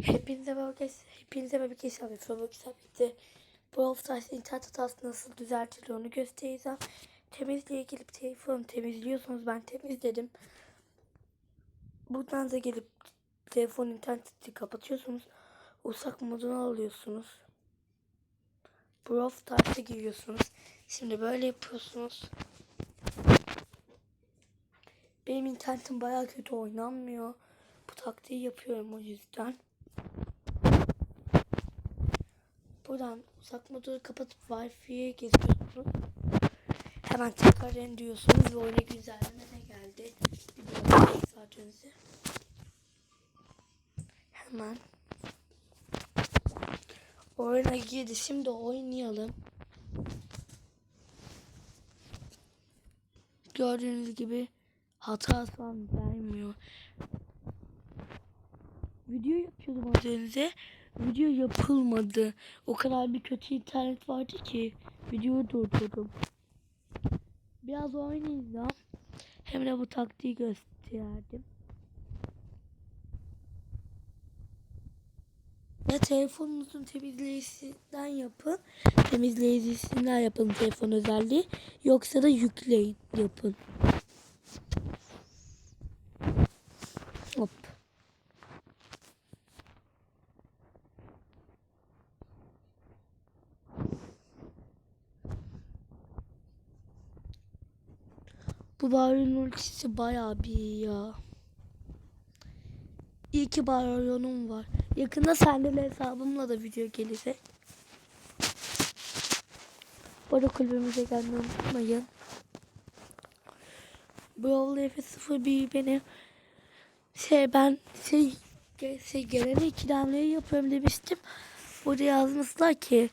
Hepinize merhaba arkadaşlar. Hepinize merhaba arkadaşlar. Roblox birlikte Brawl Stars internet hatası nasıl düzeltilir onu göstereceğim. Temizliğe gelip telefonu temizliyorsunuz. Ben temizledim. Buradan da gelip telefon interneti kapatıyorsunuz. Uzak modunu alıyorsunuz. Brawl Stars'a giriyorsunuz. Şimdi böyle yapıyorsunuz. Benim internetim bayağı kötü oynanmıyor. Bu taktiği yapıyorum o yüzden. Buradan uzak modu kapatıp Wi-Fi'ye geziyorsunuz. Hemen tekrar diyorsunuz ve oyuna güncelleme de geldi. Biliyorum saatinizi. Hemen oyuna girdi. Şimdi oynayalım. Gördüğünüz gibi hata falan vermiyor. Video yapıyordum az önce. Video yapılmadı. O kadar bir kötü internet vardı ki videoyu durdurdum. Biraz oynayacağım. Hem de bu taktiği gösterdim. Ya telefonunuzun temizleyicisinden yapın. Temizleyicisinden yapın telefon özelliği. Yoksa da yükleyin yapın. Hop. Bu Baron ultisi bayağı bir ya. İyi ki Baron'um var. Yakında sendele hesabımla da video gelecek. Bu arada kulübümüze gelmeyi unutmayın. Bu yolda Efes 01 beni şey ben şey, şey gelene ikilemleri yapıyorum demiştim. Burada yazmışlar ki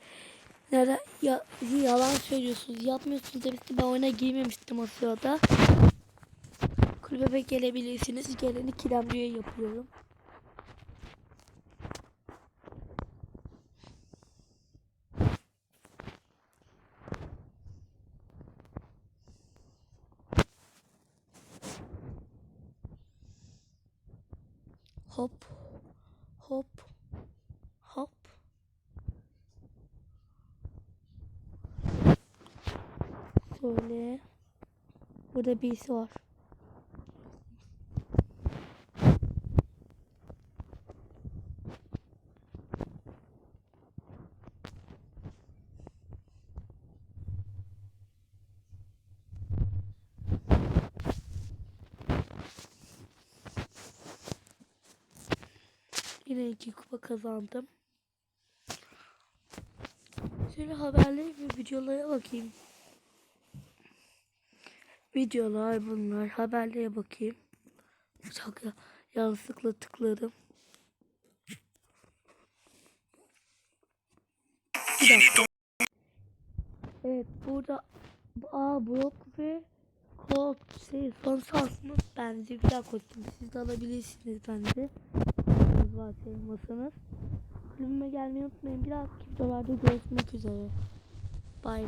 neden ya, yalan söylüyorsunuz yapmıyorsunuz demişti. Ben oyuna girmemiştim o sırada. Kulübe gelebilirsiniz. Geleni kilemliğe yapıyorum. Hop. Hop. Şöyle. Burada birisi var. Yine iki kupa kazandım. Şöyle haberleri ve videolara bakayım. Videolar bunlar. Haberlere bakayım. Çok ya- yanlışlıkla tıkladım. Bir. Evet burada A blok ve kod şey son şansımız bence güzel kostüm. Siz de alabilirsiniz bence. Siz var sevmiyorsanız. Kulübüme gelmeyi unutmayın. Bir dahaki videolarda görüşmek üzere. Bye.